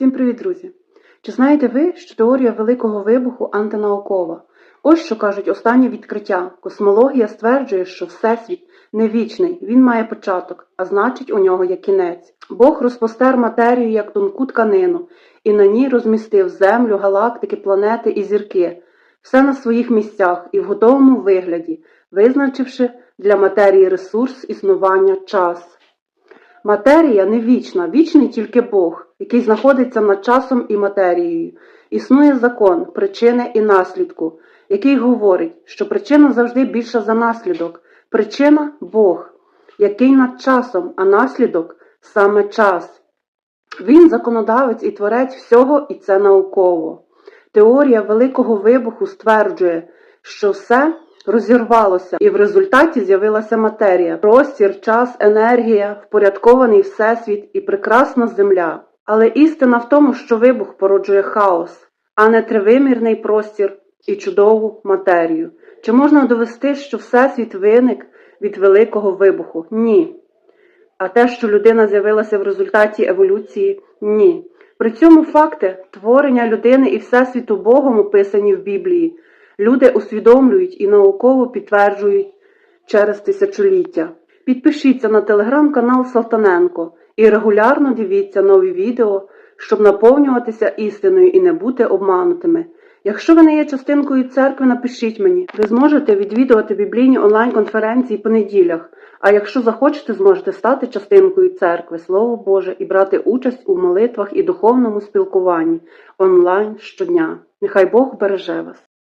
Всім привіт, друзі! Чи знаєте ви, що теорія Великого вибуху антинаукова? Ось що кажуть останні відкриття. Космологія стверджує, що Всесвіт не вічний, він має початок, а значить у нього є кінець. Бог розпостер матерію як тонку тканину, і на ній розмістив землю, галактики, планети і зірки, все на своїх місцях і в готовому вигляді, визначивши для матерії ресурс існування час. Матерія не вічна, вічний тільки Бог, який знаходиться над часом і матерією. Існує закон причини і наслідку, який говорить, що причина завжди більша за наслідок. Причина Бог, який над часом, а наслідок саме час. Він законодавець і творець всього, і це науково. Теорія Великого вибуху стверджує, що все розірвалося, і в результаті з'явилася матерія, простір, час, енергія, впорядкований всесвіт і прекрасна земля. Але істина в тому, що вибух породжує хаос, а не тривимірний простір і чудову матерію. Чи можна довести, що всесвіт виник від великого вибуху? Ні. А те, що людина з'явилася в результаті еволюції ні. При цьому факти творення людини і всесвіту Богом описані в Біблії. Люди усвідомлюють і науково підтверджують через тисячоліття. Підпишіться на телеграм-канал Салтаненко і регулярно дивіться нові відео, щоб наповнюватися істиною і не бути обманутими. Якщо ви не є частинкою церкви, напишіть мені. Ви зможете відвідувати біблійні онлайн-конференції по неділях. А якщо захочете, зможете стати частинкою церкви, Слово Боже, і брати участь у молитвах і духовному спілкуванні онлайн щодня. Нехай Бог береже вас.